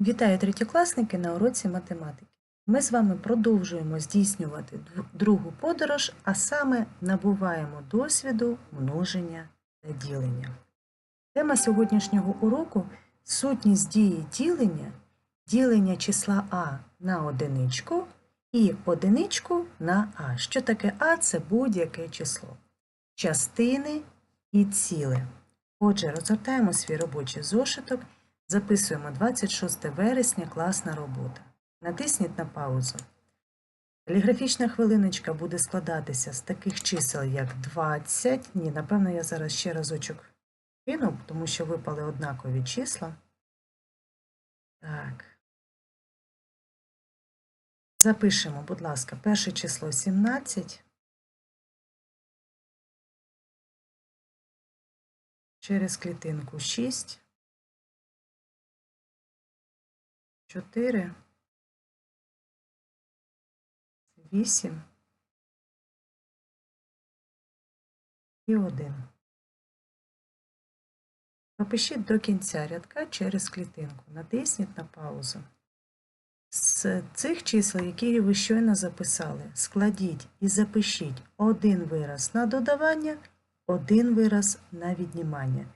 Вітаю третьокласники на уроці математики. Ми з вами продовжуємо здійснювати другу подорож, а саме набуваємо досвіду множення та ділення. Тема сьогоднішнього уроку сутність дії ділення, ділення числа А на одиничку і одиничку на А. Що таке А? Це будь-яке число. Частини і ціле. Отже, розгортаємо свій робочий зошиток Записуємо 26 вересня класна робота. Натисніть на паузу. Каліграфічна хвилиночка буде складатися з таких чисел, як 20. Ні, напевно, я зараз ще разочок кину, тому що випали однакові числа. Так. Запишемо, будь ласка, перше число 17. Через клітинку 6. 4, 8 і 1. Пропишіть до кінця рядка через клітинку. Натисніть на паузу. З цих чисел, які ви щойно записали, складіть і запишіть один вираз на додавання, один вираз на віднімання.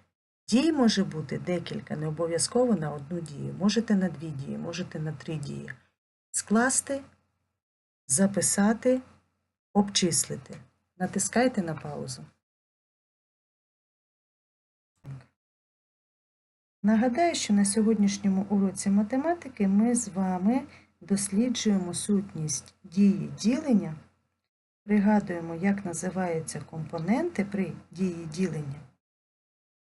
Дій може бути декілька, не обов'язково на одну дію. Можете на дві дії, можете на три дії. Скласти, записати, обчислити. Натискайте на паузу. Нагадаю, що на сьогоднішньому уроці математики ми з вами досліджуємо сутність дії ділення, пригадуємо, як називаються компоненти при дії ділення.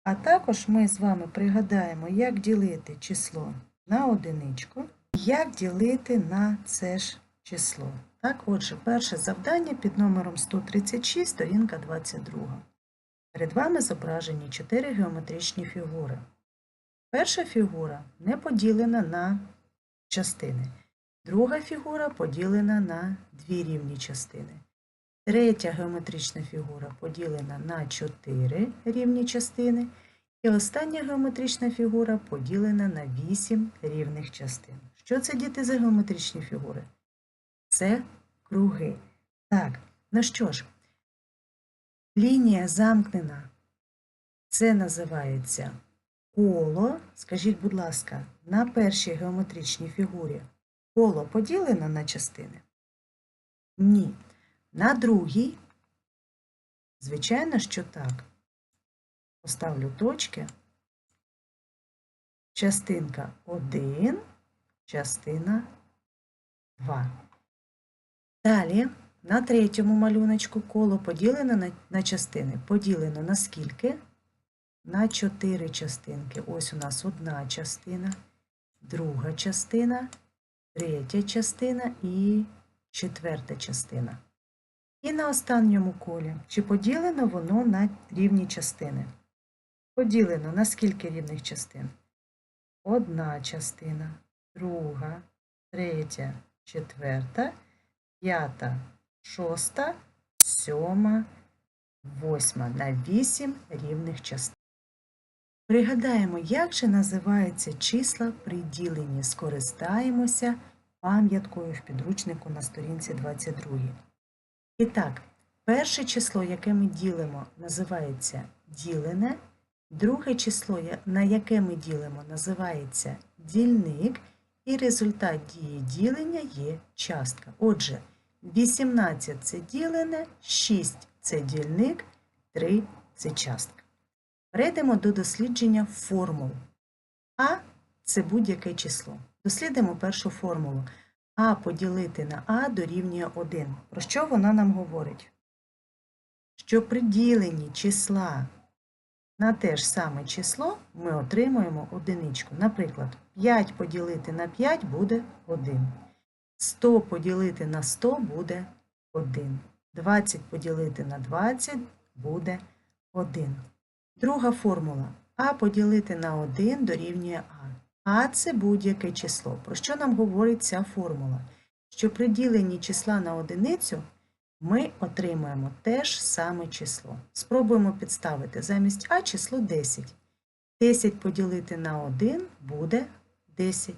А також ми з вами пригадаємо, як ділити число на одиничку, як ділити на це ж число. Так, отже, перше завдання під номером 136, сторінка 22. Перед вами зображені чотири геометричні фігури. Перша фігура не поділена на частини. Друга фігура поділена на дві рівні частини. Третя геометрична фігура поділена на 4 рівні частини. І остання геометрична фігура поділена на 8 рівних частин. Що це діти за геометричні фігури? Це круги. Так, ну що ж, лінія замкнена. Це називається коло. Скажіть, будь ласка, на першій геометричній фігурі коло поділено на частини? Ні. На другій, звичайно, що так. Поставлю точки. Частинка 1, частина 2. Далі на третьому малюночку коло поділено на, на частини. Поділено на скільки? На 4 частинки. Ось у нас одна частина, друга частина, третя частина і четверта частина. І на останньому колі, чи поділено воно на рівні частини? Поділено на скільки рівних частин? Одна частина, друга, третя, четверта, п'ята, шоста, сьома, восьма на вісім рівних частин. Пригадаємо, як же називаються числа при діленні. Скористаємося пам'яткою в підручнику на сторінці 22. І так, перше число, яке ми ділимо, називається ділене. Друге число, на яке ми ділимо, називається дільник, і результат дії ділення є частка. Отже, 18 це ділене, 6 це дільник, 3 це частка. Перейдемо до дослідження формул. А це будь-яке число. Дослідимо першу формулу. А поділити на А дорівнює 1. Про що вона нам говорить? Що при діленні числа на те ж саме число ми отримуємо одиничку. Наприклад, 5 поділити на 5 буде 1. 100 поділити на 100 буде 1. 20 поділити на 20 буде 1. Друга формула. А поділити на 1 дорівнює А. А це будь-яке число. Про що нам говорить ця формула? Що при діленні числа на одиницю ми отримаємо те ж саме число. Спробуємо підставити замість А число 10. 10 поділити на 1 буде 10.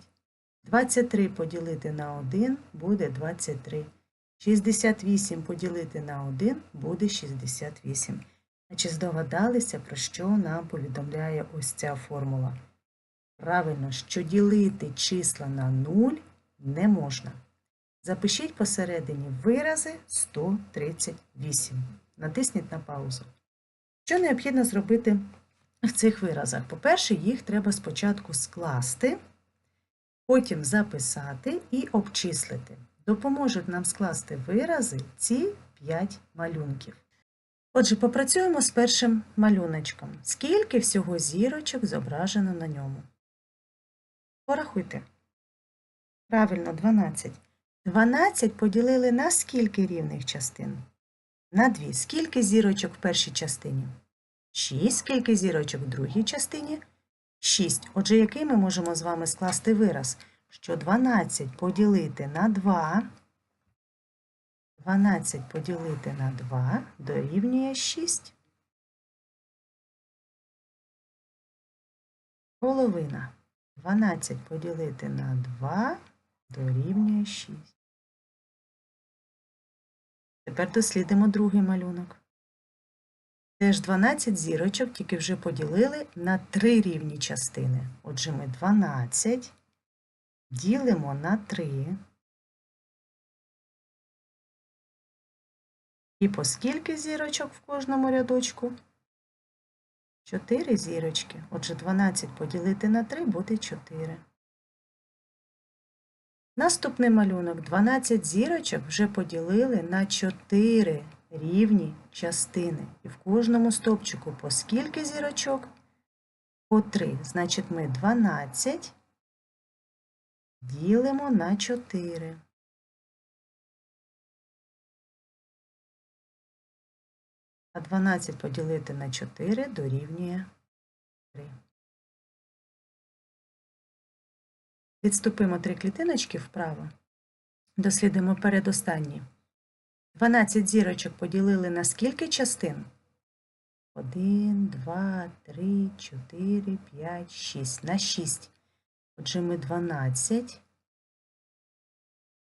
23 поділити на 1 буде 23. 68 поділити на 1 буде 68. А чи здогадалися, про що нам повідомляє ось ця формула? Правильно, що ділити числа на 0 не можна. Запишіть посередині вирази 138. Натисніть на паузу. Що необхідно зробити в цих виразах? По-перше, їх треба спочатку скласти, потім записати і обчислити. Допоможуть нам скласти вирази ці 5 малюнків. Отже, попрацюємо з першим малюночком. Скільки всього зірочок зображено на ньому? Порахуйте. Правильно, 12. 12 поділили на скільки рівних частин? На 2. Скільки зірочок в першій частині? 6. Скільки зірочок в другій частині? 6. Отже, який ми можемо з вами скласти вираз? Що 12 поділити на 2. 12 поділити на 2 дорівнює 6. Половина. 12 поділити на 2 дорівнює 6. Тепер дослідимо другий малюнок. Теж 12 зірочок, тільки вже поділили на три рівні частини. Отже, ми 12 ділимо на 3. І по скільки зірочок в кожному рядочку? 4 зірочки. Отже, 12 поділити на 3 буде 4. Наступний малюнок 12 зірочок вже поділили на 4 рівні частини. І в кожному стовпчику по скільки зірочок? По 3. Значить, ми 12 ділимо на 4. А 12 поділити на 4 дорівнює 3. Відступимо три клітиночки вправо. Дослідимо передостанні. 12 зірочок поділили на скільки частин? 1, 2, 3, 4, 5, 6. На 6. Отже, ми 12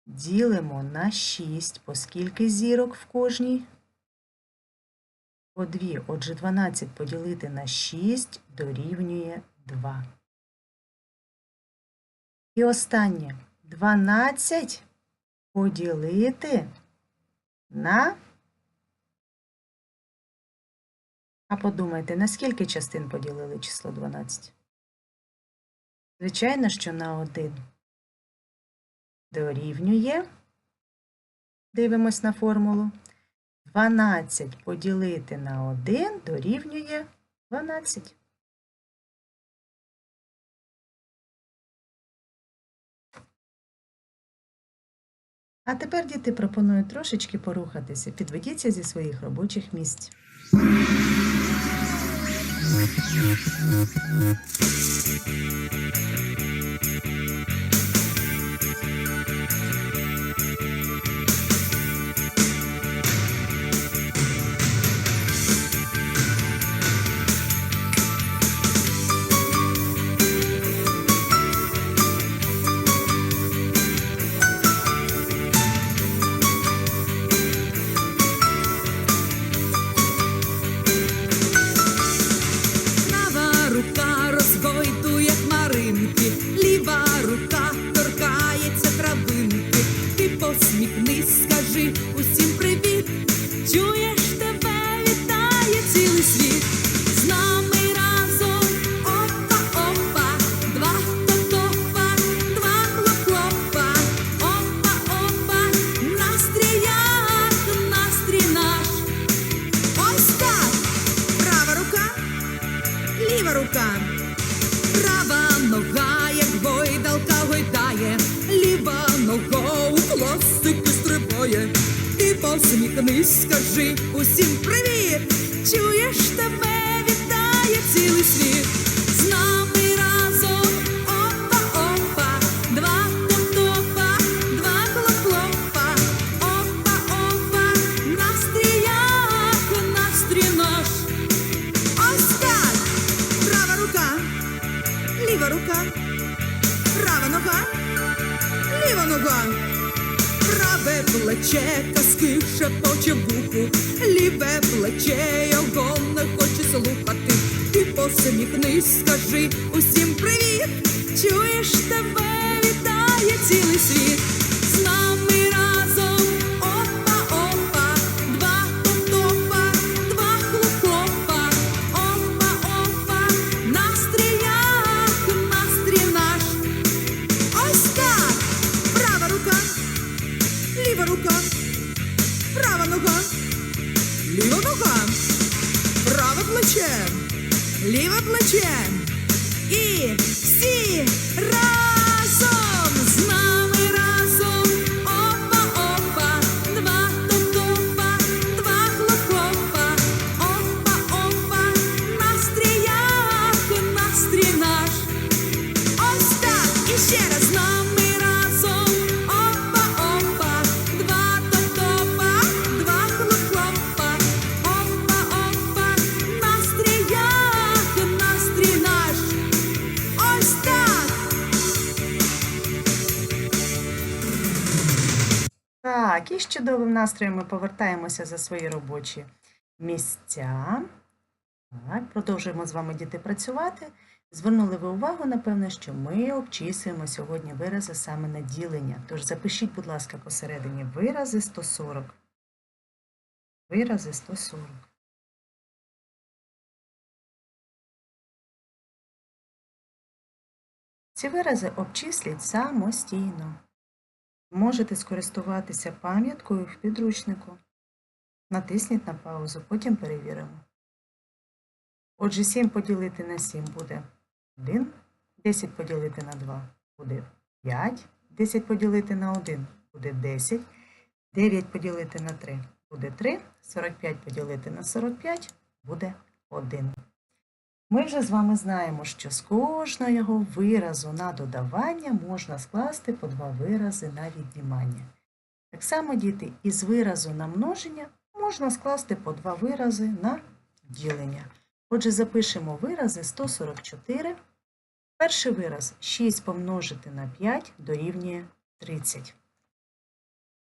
ділимо на 6. По скільки зірок в кожній? По 2. Отже, 12 поділити на 6 дорівнює 2. І останнє 12 поділити на. А подумайте, на скільки частин поділили число 12? Звичайно, що на 1 дорівнює. Дивимось на формулу. 12 поділити на 1 дорівнює 12. А тепер діти пропоную трошечки порухатися. Підведіться зі своїх робочих місць. Права З нами разом. Опа, опа, два топа, два хлопа, опа, опа, настрій як настрій наш. Ось так, права рука ліва рука, права нога, як гойдалка гойдає, ліва нога у класики стрибає. Ти посміхнись, скажи. Усім привіт. Чуєш тебе, вітає цілий світ. З нами разом опа, опа, два топ-топа, два хлоп-хлопа, опа, опа, настрій як настрій. Ось. Права рука, ліва рука, Права нога, ліва нога. Праве плече казки шепоче вуху, ліве плече його не хоче слухати. Ти посміхнись, скажи усім привіт. Чуєш тебе вітає цілий світ. Ліве плече. І всі чудовим настроєм ми повертаємося за свої робочі місця. Так, продовжуємо з вами діти працювати. Звернули ви увагу, напевно, що ми обчислюємо сьогодні вирази саме на ділення. Тож запишіть, будь ласка, посередині вирази 140. Вирази 140. Ці вирази обчисліть самостійно. Можете скористуватися пам'яткою в підручнику. Натисніть на паузу, потім перевіримо. Отже, 7 поділити на 7 буде 1, 10 поділити на 2 буде 5, 10 поділити на 1 буде 10, 9 поділити на 3 буде 3, 45 поділити на 45 буде 1. Ми вже з вами знаємо, що з кожного виразу на додавання можна скласти по два вирази на віднімання. Так само, діти, із виразу на множення можна скласти по два вирази на ділення. Отже, запишемо вирази 144. Перший вираз 6 помножити на 5 дорівнює 30.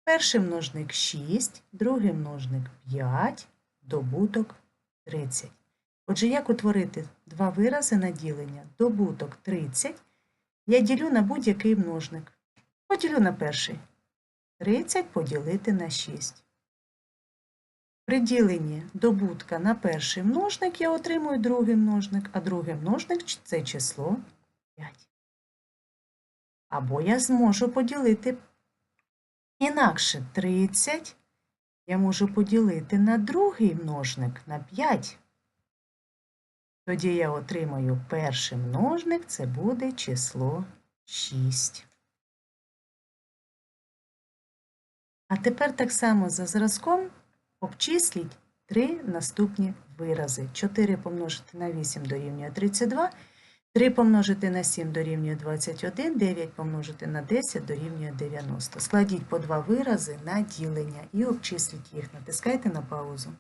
Перший множник 6, другий множник 5, добуток 30. Отже, як утворити два вирази на ділення? Добуток 30 я ділю на будь-який множник. Поділю на перший. 30 поділити на 6. При діленні добутка на перший множник я отримую другий множник, а другий множник – це число 5. Або я зможу поділити інакше 30 я можу поділити на другий множник на 5. Тоді я отримаю перший множник, це буде число 6. А тепер так само за зразком обчисліть три наступні вирази. 4 помножити на 8 дорівнює 32, 3 помножити на 7 дорівнює 21, 9 помножити на 10 дорівнює 90. Складіть по два вирази на ділення і обчисліть їх. Натискайте на паузу.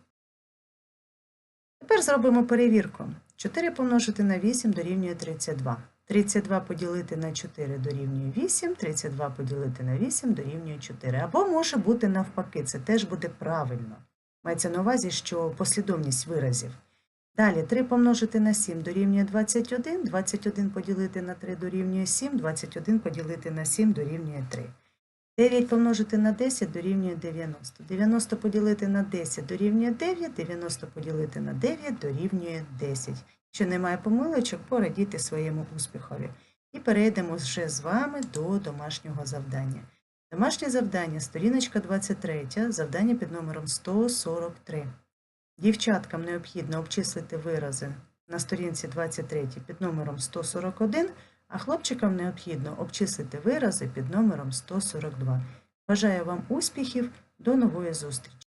Тепер зробимо перевірку. 4 помножити на 8 дорівнює 32. 32 поділити на 4 дорівнює 8, 32 поділити на 8 дорівнює 4. Або може бути навпаки, це теж буде правильно. Мається на увазі, що послідовність виразів. Далі 3 помножити на 7 дорівнює 21, 21 поділити на 3 дорівнює 7, 21 поділити на 7 дорівнює 3. 9 помножити на 10 дорівнює 90. 90 поділити на 10 дорівнює 9, 90 поділити на 9 дорівнює 10. Якщо немає помилочок, порадійте своєму успіхові. І перейдемо вже з вами до домашнього завдання. Домашнє завдання, сторіночка 23, завдання під номером 143. Дівчаткам необхідно обчислити вирази на сторінці 23 під номером 141, а хлопчикам необхідно обчислити вирази під номером 142. Бажаю вам успіхів, до нової зустрічі!